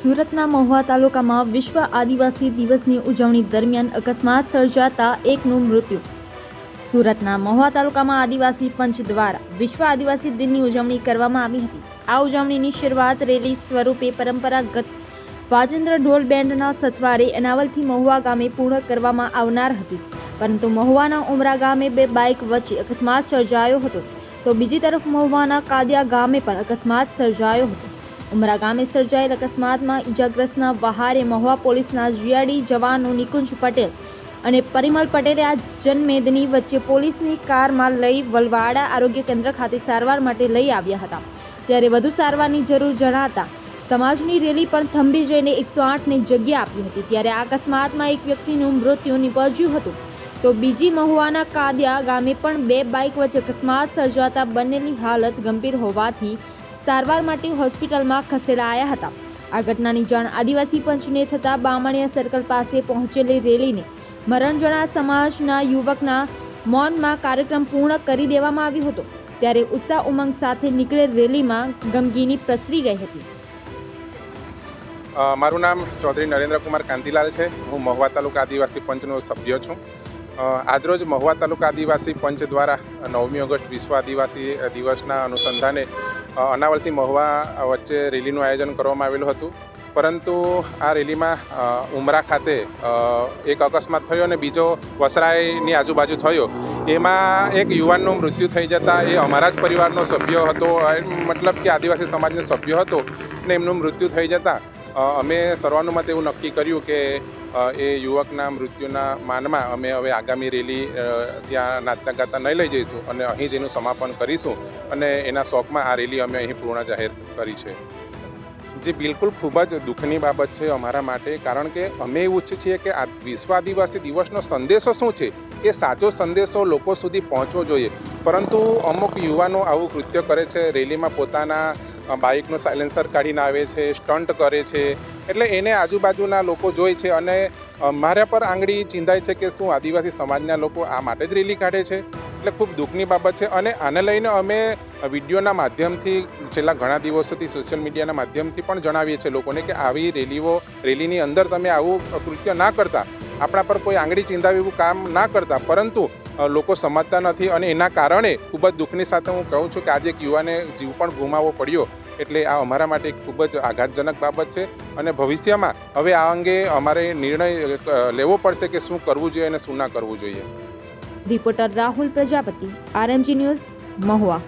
સુરતના મહુવા તાલુકામાં વિશ્વ આદિવાસી દિવસની ઉજવણી દરમિયાન અકસ્માત સર્જાતા એકનું મૃત્યુ. સુરતના મહુવા તાલુકામાં આદિવાસી પંચ દ્વારા વિશ્વ આદિવાસી દિનની ઉજવણી કરવામાં આવી હતી. આ ઉજવણીની શરૂઆત રેલી સ્વરૂપે પરંપરાગત વાજેન્દ્ર ઢોલ બેન્ડના સથવારે એનાવલથી મહુવા ગામે પૂર્ણ કરવામાં આવનાર હતી. પરંતુ મહુવાના ઉમરા ગામે બે બાઇક વચ્ચે અકસ્માત સર્જાયો હતો. તો બીજી તરફ મહુવાના કાદિયા ગામે પણ અકસ્માત સર્જાયો હતો. ઉમરા ગામે સર્જાયેલ અકસ્માતમાં ઇજાગ્રસ્તના વહારે મહુવા પોલીસના જીઆરડી જવાનો નિકુંજ પટેલ અને પરિમલ પટેલે આ જનમેદની વચ્ચે પોલીસની કારમાં લઈ વલવાડા આરોગ્ય કેન્દ્ર ખાતે સારવાર માટે લઈ આવ્યા હતા. ત્યારે વધુ સારવારની જરૂર જણાતા સમાજની રેલી પણ થંભી જઈને એકસો આઠને જગ્યા આપી હતી. ત્યારે આ અકસ્માતમાં એક વ્યક્તિનું મૃત્યુ નિપજ્યું હતું. તો બીજી મહુવાના કાદિયા ગામે પણ બે બાઇક વચ્ચે અકસ્માત સર્જાતા બંનેની હાલત ગંભીર હોવાથી સારવાર માટે હોસ્પિટલમાં ખસેડાયા હતા. આ ઘટનાની જાણ આદિવાસી પંચને થતાં બામણિયા સર્કલ પાસે પહોંચેલી રેલીને મરણજણા સમાજના યુવકના મૌનમાં કાર્યક્રમ પૂર્ણ કરી દેવામાં આવ્યો હતો. ત્યારે ઉત્સાહ ઉમંગ સાથે નીકળેલ રેલીમાં ગમગીની પ્રસરી ગઈ હતી. મારું નામ ચૌધરી નરેન્દ્રકુમાર કાંતિલાલ છે. હું મહુવા તાલુકા આદિવાસી પંચનો સભ્ય છું. આજરોજ મહુવા તાલુકા આદિવાસી પંચ દ્વારા નવમી ઓગસ્ટ વિશ્વ આદિવાસી દિવસના અનુસંધાને અનાવલથી મહુવા વચ્ચે રેલીનું આયોજન કરવામાં આવેલું હતું. પરંતુ આ રેલીમાં ઉમરા ખાતે એક અકસ્માત થયો અને બીજો વસરાઈની આજુબાજુ થયો. એમાં એક યુવાનનું મૃત્યુ થઈ જતાં એ અમારા જ પરિવારનો સભ્ય હતો મતલબ કે આદિવાસી સમાજનો સભ્ય હતો ને એમનું મૃત્યુ થઈ જતાં અમે સર્વાનુમત એવું નક્કી કર્યું કે એ યુવકના મૃત્યુના માનમાં અમે હવે આગામી રેલી ત્યાં નાચતા ગાતા નહીં લઈ જઈશું અને અહીં જ એનું સમાપન કરીશું અને એના શોખમાં આ રેલી અમે અહીં પૂર્ણ જાહેર કરી છે. જે બિલકુલ ખૂબ જ દુઃખની બાબત છે અમારા માટે, કારણ કે અમે એવું ઈચ્છીએ છીએ કે આ વિશ્વ આદિવાસી દિવસનો સંદેશો શું છે? એ સાચો સંદેશો લોકો સુધી પહોંચવો જોઈએ. પરંતુ અમુક યુવાનો આવું કૃત્ય કરે છે, રેલીમાં પોતાના બાઇકનું સાયલેન્સર કાઢીને આવે છે સ્ટન્ટ કરે છે એટલે એને આજુબાજુના લોકો જોઈ છે અને મારા પર આંગળી ચિંધાય છે કે શું આદિવાસી સમાજના લોકો આ માટે જ રેલી કાઢે છે. એટલે ખૂબ દુઃખની બાબત છે અને આને લઈને અમે વિડીયોના માધ્યમથી છેલ્લા ઘણા દિવસોથી સોશિયલ મીડિયાના માધ્યમથી પણ જણાવીએ છીએ લોકોને કે આવી રેલીઓ, રેલીની અંદર તમે આવું કૃત્ય ના કરતા, આપણા પર કોઈ આંગળી ચિંધાવી એવું કામ ના કરતા, પરંતુ લોકો સમજતા નથી અને એના કારણે ખૂબ જ દુઃખની સાથે હું કહું છું કે આજે એક યુવાને જીવ પણ ગુમાવવો પડ્યો. એટલે આ અમારા માટે ખૂબ જ આઘાતજનક બાબત છે અને ભવિષ્યમાં હવે આ અંગે અમારે નિર્ણય લેવો પડશે કે શું કરવું જોઈએ અને શું ના કરવું જોઈએ. Reporter Rahul Prajapati, RMG news, Mahuva.